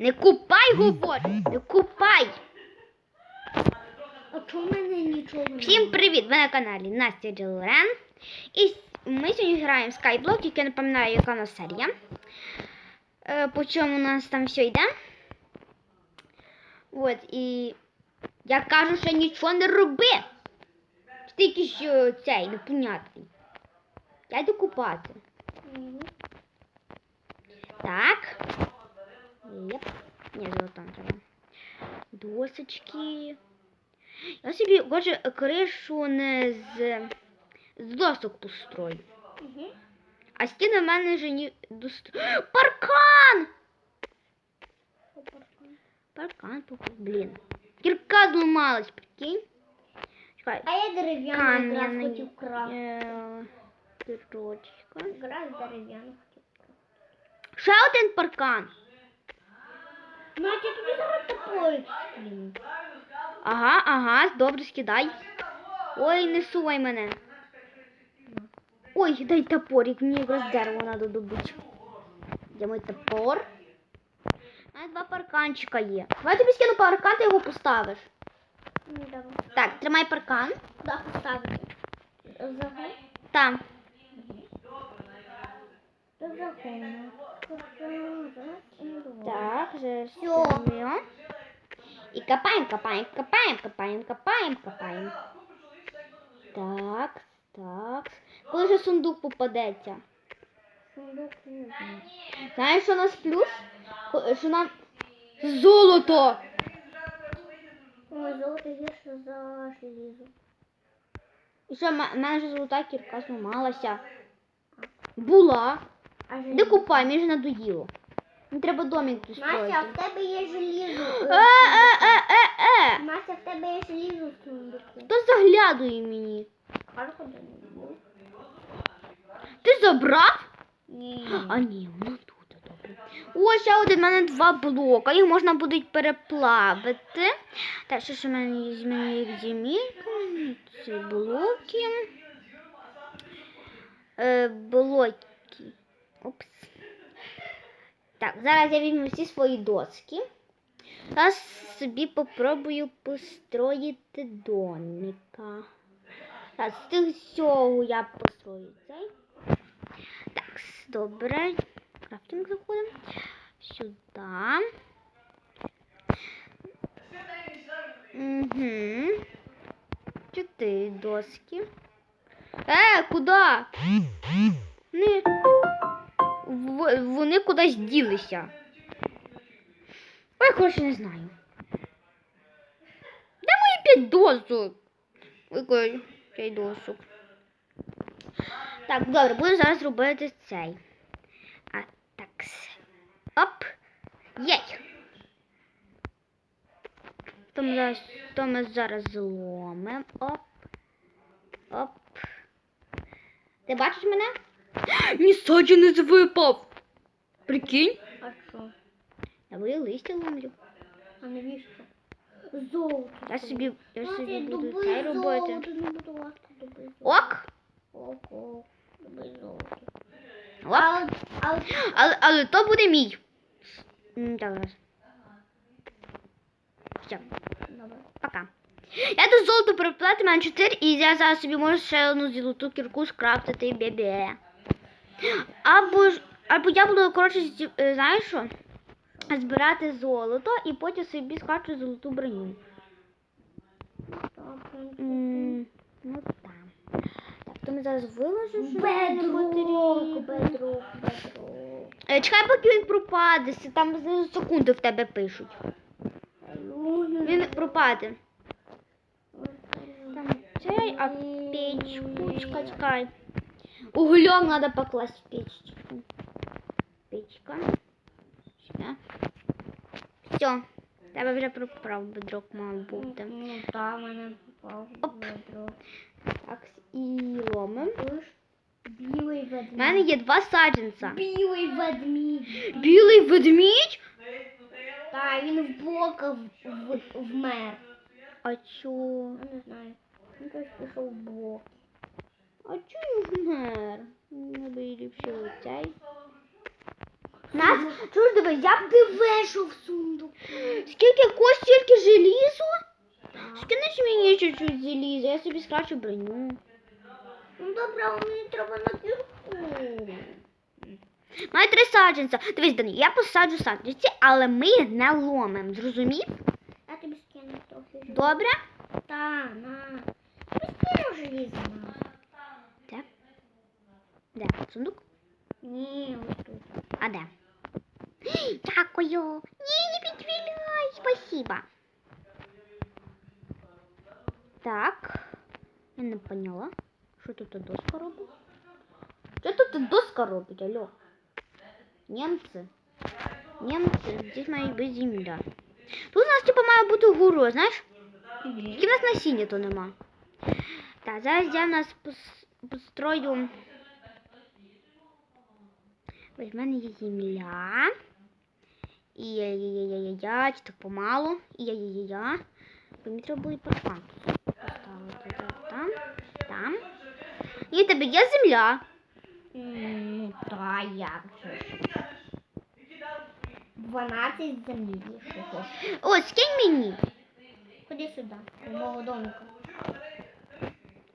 Не купай, говорю! Не купай! А чому мене нічого? Всім привіт! Ви на каналі Настя Ділорен. І ми сьогодні граємо в Skyblock, яке не пам'ятаю, яка у нас серія. Е, по чому у нас там все йде. От, і я кажу, що нічого не роби. Якийсь е, цей непонятний. Я йду купати. Так. Єп. Ні, золотом треба. Досочки. Я собі хочу кришу не з, з досок построю. Мгм. А стіни в мене вже не дост... Паркан! Паркан? Паркан, блін. Кірка зламалась, прикинь. Чекай. А я дерев'яну Кам'яний. хотів красти. Е, Дирочка. Якраз дерев'яну хотів красти. Ще один паркан. Настя, тобі зараз скину. Ага, ага, добре, скидай. Ой, не сувай мене. Ой, дай топорик, мені якраз дерево треба добути. Де мій топор? У мене два парканчика є. Давай я тобі скину паркан, ти його поставиш. Ну. Так, тримай паркан. Куди поставити? Там. Загону. Так, зараз. Всё. ставлю. І копаємо, копаємо, копаємо, копаємо, копаємо, копаємо. Так, так. Коли же сундук попадеться? Сундук не знаю. Знаєш, що у нас плюс? Що нам золото! Ой, золото гірше за желізо. І що, в мене вже золота кірка зламалася. Була. Де купай, мені вже надоїло. Мені треба домик тут Настя, строїти. а в тебе є желізо. Е, е, е, е, е! Настя, в тебе є желізо в сундуку. Хто заглядує мені? Ти забрав? Ні. А ні, воно тут добре. О, ще один, в мене два блока. Їх можна буде переплавити. Так, що ж у мене є з мене їх зімірка? Ці блоки. Е, блоки. Опс. Так, зараз я візьму всі свої доски. Зараз собі попробую построїти домика. Так, з тих всього я построю цей. Так, добре. Крафтинг заходимо. Сюди. Угу. Чотири доски. Е, куди? В- вони кудись ділися. Ой, коротше, не знаю. Де мої п'ять досок? Ой, коротше, п'ять досок. Так, добре, буду зараз робити цей. А так. Оп. Єй. То ми зараз, то ми зараз зломимо. Оп. Оп. Ти бачиш мене? Мій саджанець випав. Прикинь. А що? Я бою листя ломлю. А навіщо? Золото. Я собі, я собі буду дуби робити. Ок. Ок, ок, дуби золото. Ок. Але, але то буде мій. Добре. Все. Добре. Пока. Я тут золото переплати, мене 4, і я зараз собі можу ще одну золоту кірку скрафтити бебе. Або ж, або я буду, коротше, е, знаєш що? Збирати золото і потім собі скачу золоту броню. М, Ну там. Так, то ми зараз виложимо. бедрок, бедрок. Е, Чекай, поки він пропаде, там знизу секунди в тебе пишуть. Він пропаде. Там цей, а печку, чекай, чекай. Углем надо покласть в печку. Печка. Сюда. Все. Тебе вже проправ бедрок мав бути. Ну, там мене попав Оп. бедрок. Так, і ломим. Білий У ведмідь. мене є два саджанця. Білий ведмідь. Білий ведмідь? Так, він в блока в- в- вмер. А чо? Я не знаю. Він теж пішов в блок. А чо він вмер? Не би ліпше оцей. Нас, чуєш, дивись, я б Диви, що в сундуку. Скільки кость, стільки желізу? Скинеш мені чуть-чуть желіза, я собі скрачу броню. Ну добре, а мені треба на кірку. Маю три саджанця. Дивись, Дані, я посаджу саджанці, але ми їх не ломимо. Зрозумів? Я тобі скину трохи. Добре? Та, на. Тобі скину желізо на. Де? Де? Сундук? Ні, ось тут. А де? Дякую. Ні, не підвіляй. Спасибо. Так. Я не поняла. Що тут та доска робить? Що тут та доска робить, алло? Німці. Німці, здесь має бути земля. Тут у нас типу має бути гуру, знаєш? Тільки в нас насіння то нема. Так, зараз я в нас пос- построю. Ось в мене є земля. І я-я-я-я-я, чи так помалу. І я-я-я-я. Бо Мені треба буде паркан тут поставити. Там, там. І в тебе є земля. Ну, та як же 12 землі. О, скинь мені. Ходи сюди, до мого домика.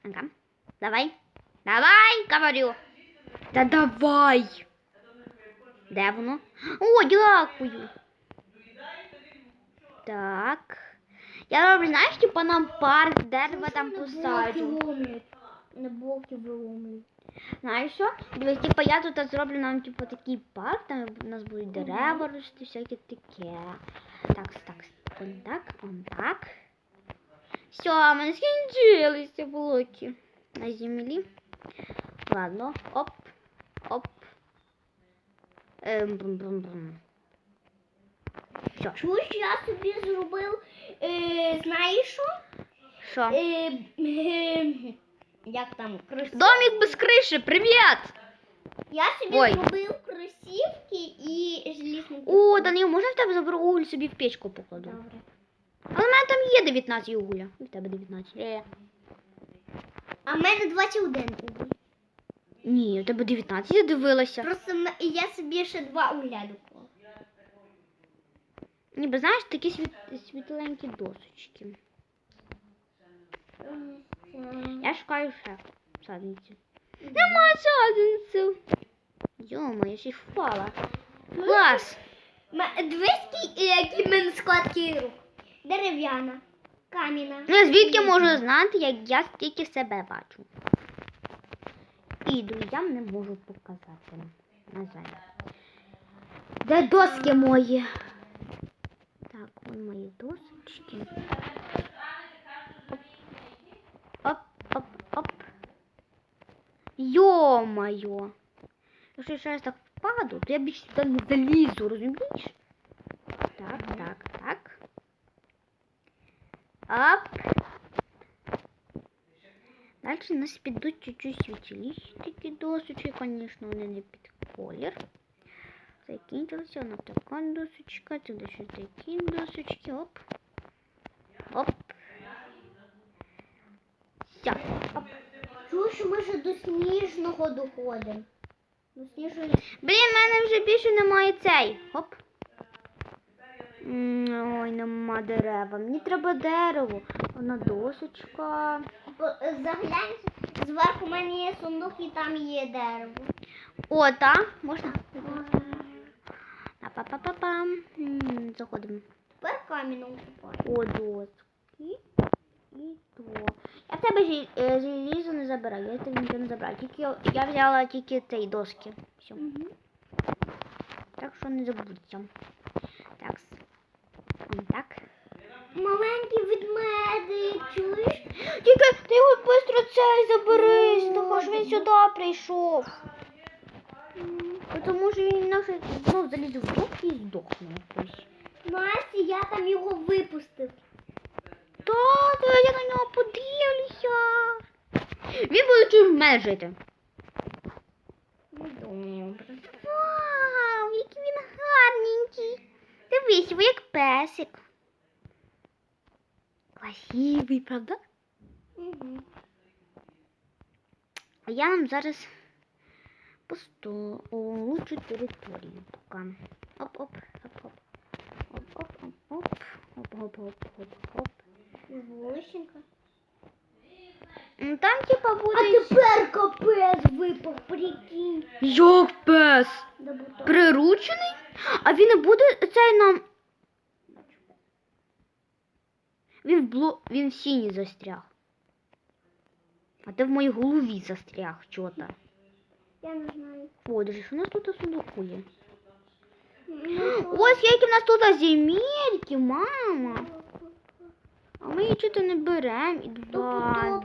Ага. Давай. Давай, говорю. Та давай. Де воно? О, дякую. Так. Я роблю, знаєш, типу нам парк, дерева там посаджу. На блоки виломлюють. Знаєш що? Дивись, типу, я тут зроблю нам типу такий парк, там у нас будуть дерева рости, всяке таке. Так, так, он так, он так. Все, мене скінчилися блоки на землі. Ладно, оп, оп. Ем. Все, Чуєш, я собі зробив, е, знаєш що? що? Е, е, як там, кросівки? Домик без криші, привіт! Я собі Ой. зробив кросівки і желізний О, Данил, можна в тебе заберу уголь собі в печку покладу? Добре. Але в мене там є 19 угля. І в тебе 19. Е. А в мене 21 уголь. Ні, у тебе 19, я дивилася. Просто м- я собі ще два угля. Ніби знаєш, такі світ... світленькі досочки. Я шукаю ще садниці. Нема садниців. Йома, я ще й впала. Клас! М- Дивись, який в мене складкий рух. Дерев'яна, кам'яна. Ну, звідки можу знати, як я стільки себе бачу. І друзям не можу показати. На жаль. Де доски мої? Так, вон мої досочки. Оп, оп, оп, оп. Йо-моє. Якщо я ще раз так впаду, то я більше сюди не залізу, розумієш? Далі у нас підуть чуть-чуть світіліші досочки, звісно, вони не під колір. Закінчилася вона така досочка, туди ще такі досочки, оп. Оп. Все. Оп. Чуєш, що ми ще до сніжного доходимо. До сніжної. Блін, в мене вже більше немає цей. Оп. Ой, нема дерева. Мені треба дерево. Вона досочка. Заглянь, зверху в мене є сундук і там є дерево. О, та, можна? Па-па-па-пам. Заходимо. Тепер камінь купаю. О, доски. І то. Я в тебе желізо не забираю, я тебе нічого не забираю. Тільки я взяла тільки цей доски. Все. Так що не забудьте. Так. Так. Маленький ведмедик, чуєш? Тільки ти його швидко цей забери, того ж він сюди прийшов. Тому що він наше знов заліз в док і здохне якось. Настя, я там його випустив. Тато, я на нього подивлюся. Він буде тут в мене жити. Ну. Вау, який він гарненький. Дивись, ви як песик. Красивий, правда? Угу. А я вам зараз Пусто. Улучшить територію пока. Оп, оп, оп, оп. Оп, оп, оп, оп. Оп, оп, оп, оп, оп. Вуличенка. М, Там типа А буде. тепер капець випав, прикинь. Як пес? Приручений? А він не буде цей нам. Він в бло... він в сіні застряг. А ти в моїй голові застряг чого-то. Я не знаю. О, що у нас тут у сундуку є? Ось які в нас тут земельки, мама. А ми її чого не беремо. І два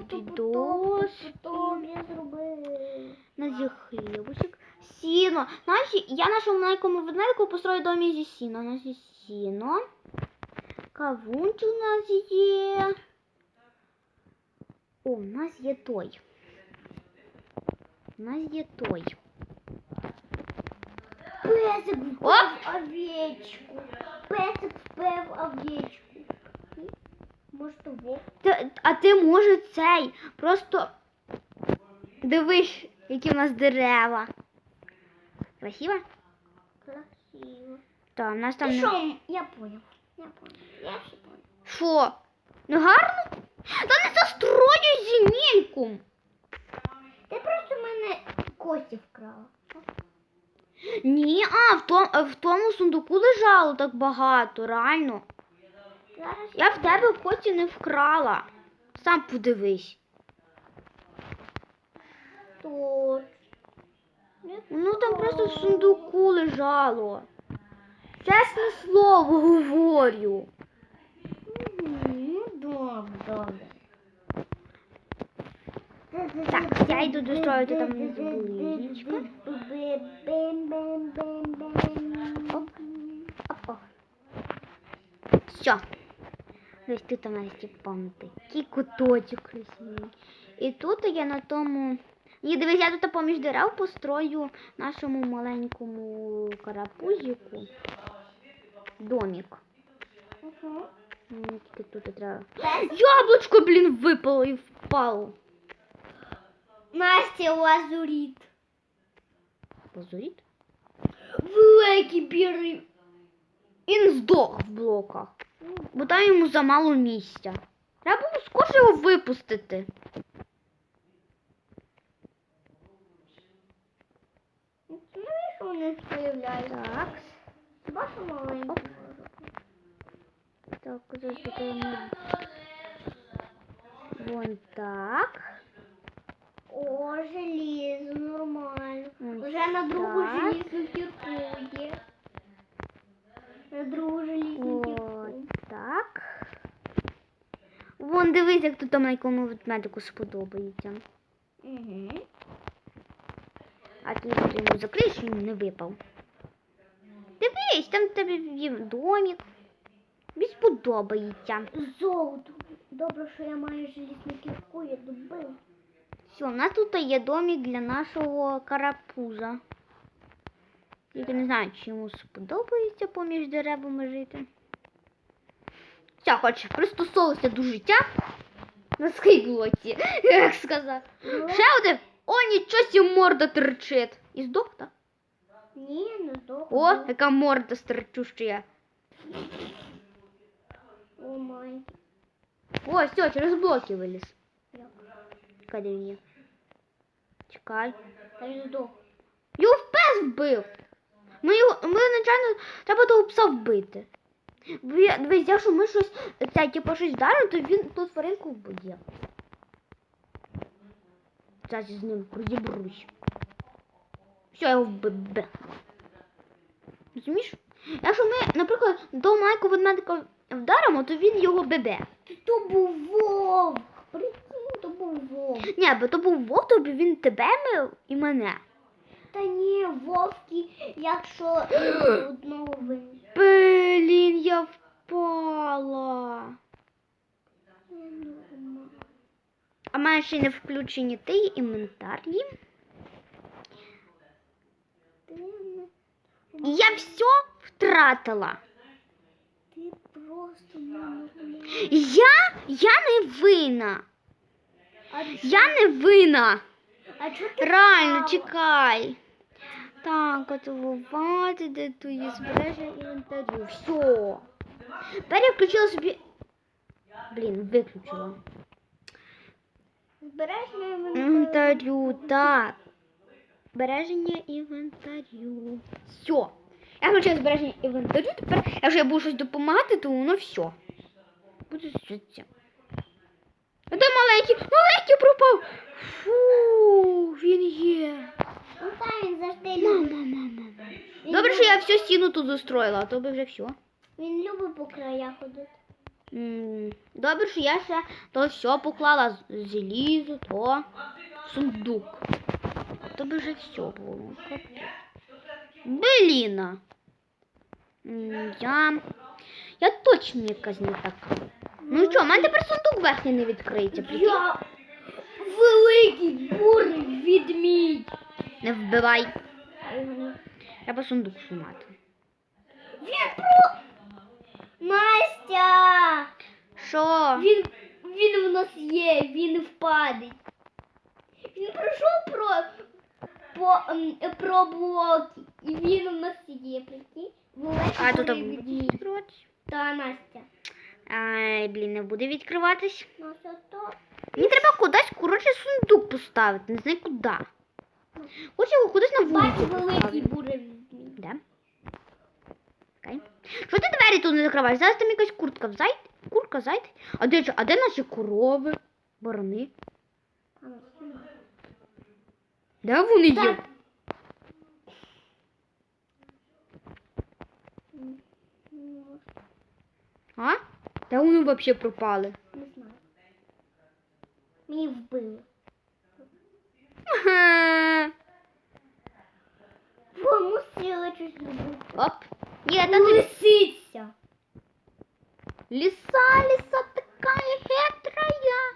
зробив. На зі хлібушек. Сіно. Знаєш, я нашому маленькому ведмедику построю домі зі сіна. У нас є сіно. Кавунчик у нас є. О, у нас є той. У нас є той. Песик впав овечку. Песик впав овечку. Може, то вовк? А ти може цей. Просто дивись, які в нас дерева. Красиво? Красиво. Так, у нас там. Ти що? Я понял. Я понял. Що? Не гарно? Та не застрою земельку. Ти просто в мене кості вкрала. Ні, а в тому, в тому сундуку лежало так багато, реально. Зараз Я в тебе в коті не вкрала. Сам подивись. тут. Ну там просто в сундуку лежало. Чесне слово говорю. Так, я йду достроювати там булижничка. Оп. Опа. Все. Ось тут у нас типа такий куточок красивий. І тут я на тому. Ні, дивись, я тут поміж дерев построю нашому маленькому карапузику домик. Мені тільки тут треба. Яблучко, блін, випало і впало. Настя лазуріт. Позоріть. Великий біри. Він здох в блоках. Бо там йому замало місця. Треба було скорше його випустити. Ну, і що не? Так. Бачу маленький. Так, зачекаємо. Вон так. О, желізо, нормально. Ось Вже на другу так. желізну кірку є. На другу желізну кірку. Ось так. Вон дивись, як тут там на якому ведмедику сподобається. Угу. А ти йому закриєш, він не випав. Дивись, там в тебе є домик. Сподобається. Золото. Добре, що я маю желізну кірку, я добив. Все, у нас тут є домик для нашого карапуза. Тільки не знаю, чи йому сподобається поміж деревами жити. Все, хоче пристосовуватися до життя на скейблоці, як сказав. Ще один. О, нічого сі морда терчить. І здох, так? Ні, не здох. О, яка морда стерчуща. О май. О, все, через блоки виліз. Де він є. Чекай. Та й здох. Його в пес вбив. Ми його, ми начально треба того пса вбити. Дивись, якщо ми щось, це, типу, щось вдаримо, то він ту тваринку вб'є. Зараз з ним розібрусь. Все, я його вбив. Розумієш? Якщо ми, наприклад, до майку ведмедика вдаримо, то він його бебе. То був вовк. Прикинь, то був вовк. Ні, бо то був вовк, то б він тебе мив і мене. Та ні, вовки, якщо одного винні. Блін, я впала. А має ще не включені ти інвентарі. Я все втратила. Просто. Я, я не винна. А, Я не винна. а чого ти Реально, впала? чекай. Так, активувати, де твої збереження інвентарю. Все. Тепер я включила собі. Блін, виключила. Збереження Інвентарю, так. Збереження інвентарю. Все. Я включила збереження інвентарю, тепер, якщо я буду щось допомагати, то воно все. Буде життя. А де маленький? Маленький пропав. Фу, він є. Ну там він завжди Мама, мама, мама. Він Добре, що я всю стіну тут застроїла, а то би вже все. Він любить по краях ходити. М, Добре, що я ще то все поклала з- залізо, то сундук. А то би вже все було. Капець. Бліна. М, Я. Я точно якась не така. Ну що, в мене тепер сундук верхній не відкриється. Я великий бурий відмідь. Не вбивай. Треба сундук сунати. Він про... Настя! Що? Він, він в нас є, він впадить. Він пройшов про, по, про блоки. І він у нас є, прикинь. А тут буде відкриватись? Та Настя. Ай, блін, не буде відкриватись. То. Мені треба кудись, коротше, сундук поставити. Не знаю куди. Хочу його кудись на Бачу вулицю великий поставити. бурий. Де? Окей. Що ти двері тут не закриваєш? Зараз там якась куртка взайд. Курка зайде. А де, ж- а де наші корови? Барани? Де вони є? Так. А? Де вони взагалі пропали? Не знаю. Мені вбили. Ага. Бо мусила щось зробити. Оп. Є, та тут Лисиця. ліса, ліса така хитрая.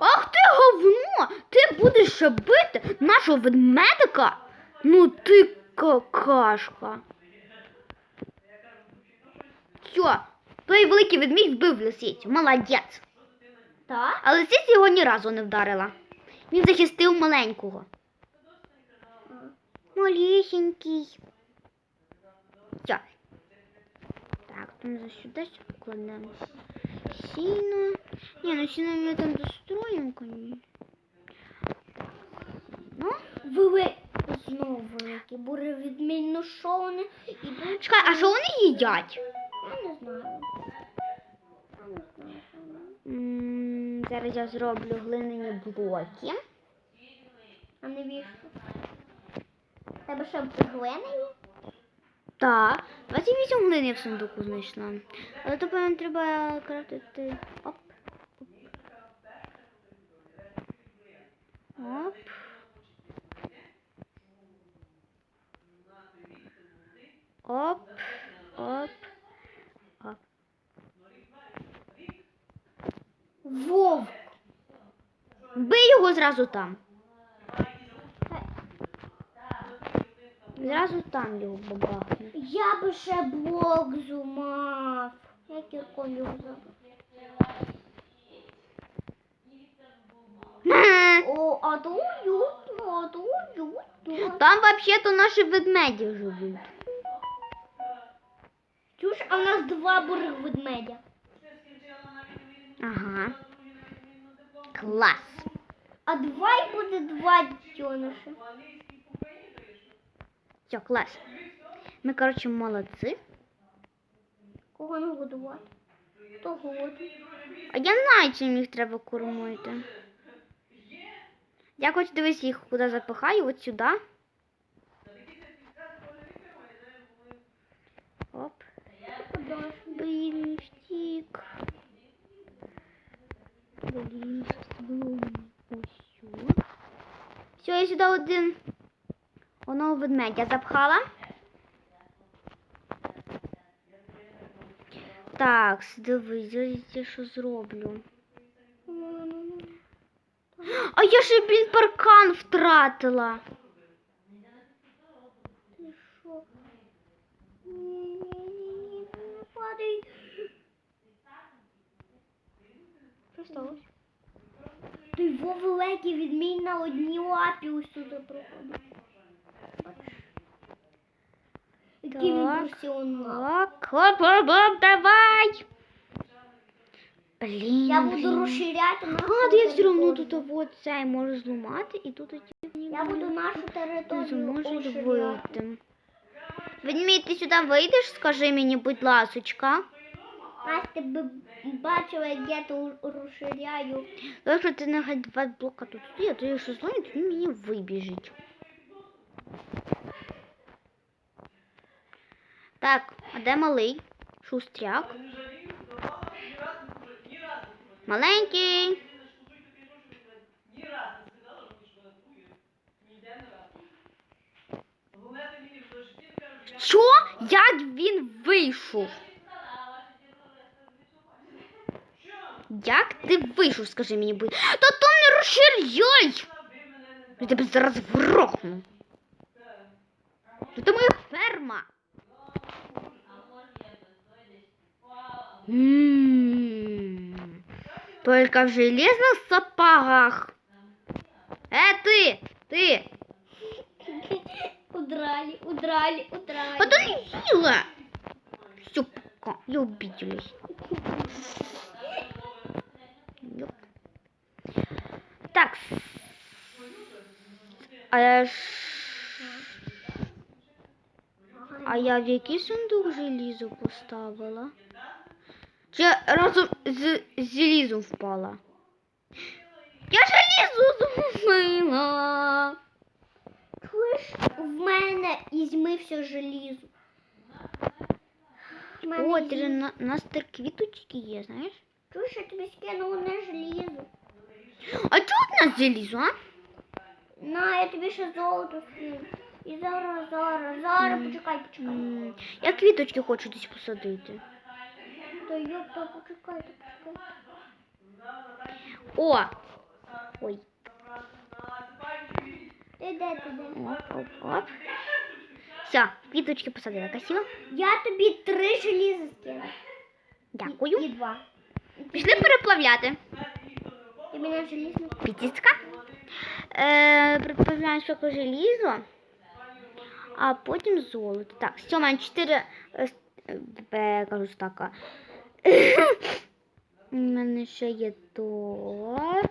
Ах ти говно! Ти будеш ще бити нашого ведмедика? Ну ти какашка. Все, той великий ведмідь вбив лисицю. Молодець. Так? А лисиця його ні разу не вдарила. Він захистив маленького. Малісінький. Все. Так, там за сюди покладемо. Сіно. Ні, ну сіно ми там достроїмо, конечно. Ну, Вели... Знову великий бурий відмінь. Ну що вони чекай, а що вони їдять? Не знаю. М, Зараз я зроблю глиняні блоки. А не вішу. Тебе що глина є? Так, 28 глин я в сундуку знайшла. Але то певно треба крафтити. Оп. Оп. Оп. Оп. Оп. Вовк. Вбий його зразу там. Зразу там його бабахне. Я би ще блок зумав. Я колю О, а то уютно, а то уютно. Там взагалі-то наші ведмеді живуть. Чуєш, а в нас два бурих ведмедя. Ага. Клас. А два й буде два дітьониші. Все, клас. Ми, коротше, молодці. Кого не годувати? Хто голодний? А я не знаю, чим їх треба кормити. Я хоч дивись їх куди запихаю, от сюди. Оп. Блін, втік. Блін, блін. Ось сюди. Все, я сюди один. Одного ведмедя запхала. Так, дивись, я що зроблю. А я ще, блін, паркан втратила. Що сталося? Ти великий відмінь на одній лапі ось тут проходить. Який він Так. професіонал. Так, хоп, хоп, хоп, давай. Блін. Я буду блін. розширяти нашу А, то я все одно територію. тут от цей можу зламати і тут Я буду нашу територію зможуть розширяти. вийти. Ведмідь, ти сюди вийдеш, скажи мені, будь ласочка. Настя, ти б бачила, як я тут розширяю. Якщо ти нехай два блока тут стоїть, то якщо зломить, він мені вибіжить. Так, а де малий? Шустряк. Маленький. Що? Як він вийшов? Як ти вийшов, скажи мені, будь. Та то не розширяй! Я тебе зараз врохну. Це моя ферма. М, Только в железных сапогах. Э, ты, ты, Удрали, удрали, удрали. подурила. Все, пока, я обиделась. Так. А я ж... А я в який сундук желізо поставила? Чи разом з желізом впала? Я желізо згубила. Чуєш, в мене ізьми все желізо. О, на, у нас тепер квіточки є, знаєш? Чуєш, я тобі скинула не желізо. А чого у нас желізо, а? На, я тобі ще золото скину. І зараз, зараз, зараз, почекай, почекай. М, Я квіточки хочу десь посадити. Та йопта, почекайте, почекайте. О! Ой. Ти де, ти де? Оп, оп, оп. Все, квіточки посадила. Красиво? Я тобі три желіза скину. Дякую. І два. Пішли переплавляти. Ти мене желізно. Пітіцька. Е, переплавляємо спочатку желізо, а потім золото. Так, все, у мене 4 е, кажу ж така. У мене ще є то.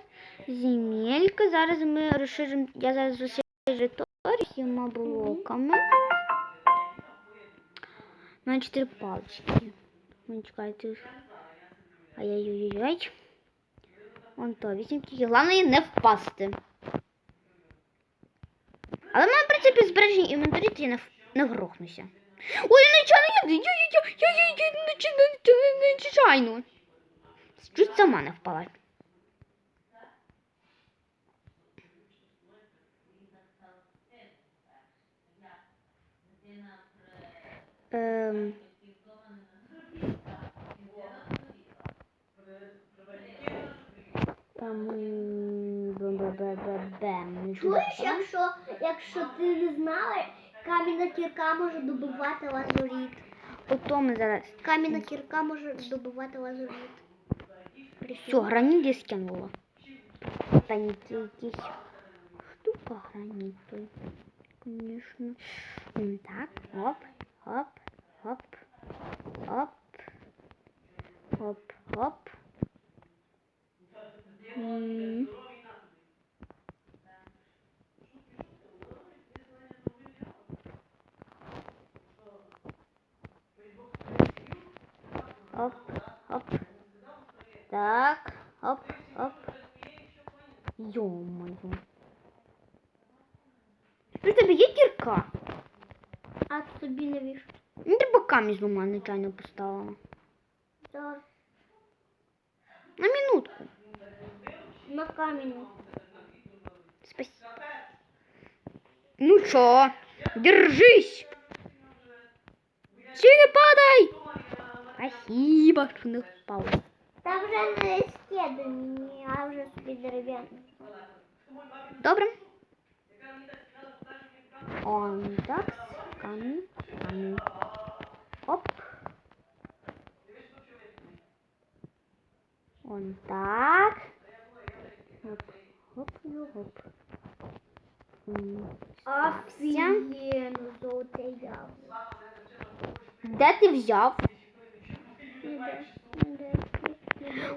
Земелька. Зараз ми розширимо. Я зараз розширю то всіма блоками. У мене 4 палички. Ну, чекайте. Ай-яй-яй-яй. Вон то, вісім тільки. Головне не впасти. Але в мене, в принципі, збережені інвентарі, то я не, не грохнуся. Ой, я нечайно, я, я, нечайно. Чуть сама не впала. Ем... Там... Чуєш, якщо, якщо ти не знала, кам'яна кірка може добивати лазуріт. Ото ми зараз. Кам'яна кірка може добивати лазуріт. Все, граніт скинула. Та не якісь штука граніту. М, Так, оп, оп, оп, оп, оп, оп. М. Оп, оп. Так, оп, оп. Ё-моё. У тебе є кірка? А тобі навіщо? Ну, ти боками зламала, нечайно поставила. Зараз На минутку. на камінь. Спасибо. Ну чё, держись. Чи не падай. Спасибо, що не впав. Та вже не скидані, а вже собі дерев'яні. Добре. Он так, камінь, камінь. Оп. Он так. Оп, Оп. М. Офігенно, золоте яблуко. Де ти взяв?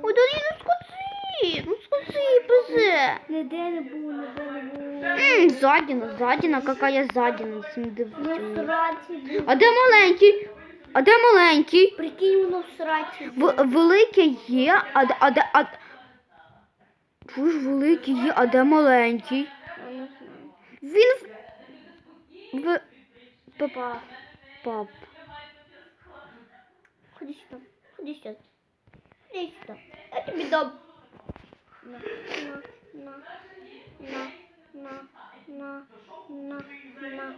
Ой, да ну скоси, ну скоси, пизе. Ніде не було, ніде не було. Ммм, задіна, задіна, какая задіна, цим Ну. А де маленький? А де маленький? Прикинь, воно в сраці. В, велике є, а, де- а, де- а, Чуєш, великий є, а де маленький? Він в... в... Папа. Пап. Ходи сюди, ходи сюди. Ходи сюди. Я тобі дам. На, на, на, на, на, на, на,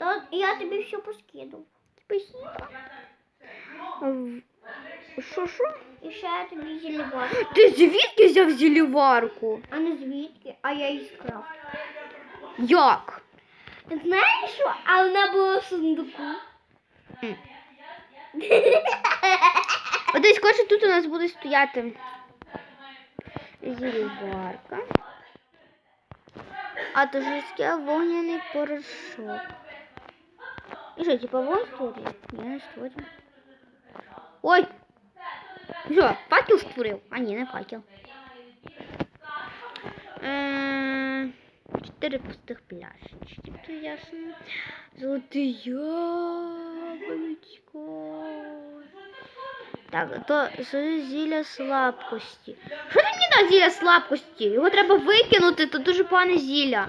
на. Я тобі все поскидав. Спасибо. Що, що? І ще тобі зіліварку. Ти звідки взяв зіліварку? А не звідки, а я її скрав. Як? Знаєш що? А вона була в сундуку. М. Десь тут у нас буде стояти зіліварка. А то жорсткий вогняний порошок. І що, типа вон створює? Я не створюю. Ой! Що, факел створив? А ні, не факел. Чотири пустих пляшечки, то ясно. Золоте яблучко. Так, то зілля слабкості. Що ти мені дав зілля слабкості? Його треба викинути, то дуже погане зілля.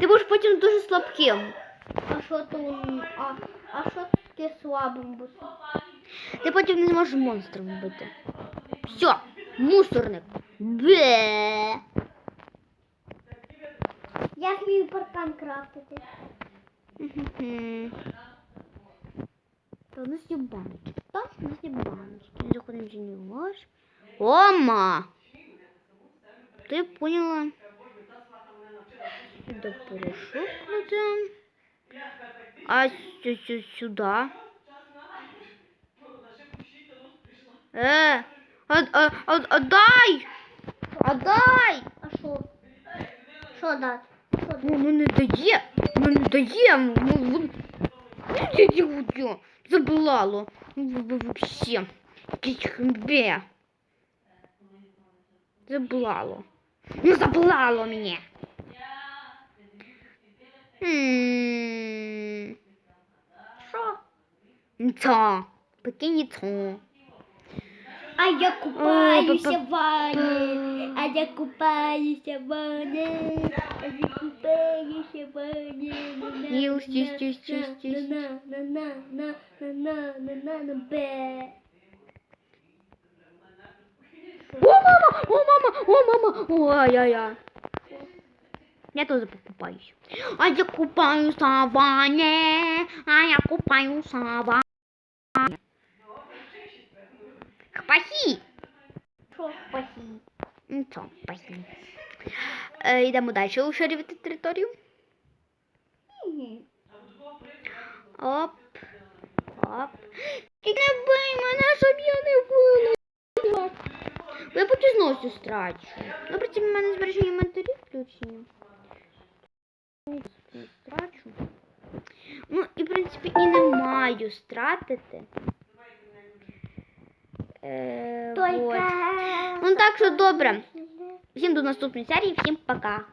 Ти будеш потім дуже слабким. А що то а, а що таке слабим бути? Ти потім не зможеш монстром бити. Все, мусорник. Бе. Я вмію паркан крафтити. Мгм. Та у нас є баночки. Так, у нас є баночки. Ми заходимо в ваш. Ома! Ти поняла? Сюди порошок кладемо. А сю сю сюди. Е, э, отдай! Е, отдай! А що? Що дати? Ну, ну не дає, ну не дає, ну забулало. Вообще. Кичхмбе. Заблало. Ну заблало мне. Что? Ничего. Поки ничего. А я купаюся па- в ванні. А я купаюся в ванні. А я купаюся в ванні. Їл, стіс, стіс, стіс, стіс. На на на на на на на на на бе. О, мама, о, мама, о, мама, ой, ай, ай. Я тоже покупаюсь. А я купаюсь в ванне, а я купаюсь в ванне. Пахи. Що спасі? Ну що, пахи. Е, йдемо далі уширювати територію. Оп. Оп. Не бий мене, щоб я не вилила. Бо я поки зносю страчу. Ну, при цьому в мене збереження інвентарі включені. Страчу. Ну, і в принципі і не маю стратити. Е, вот. Только... Ну так що добре. Всім до наступної серії, всім пока.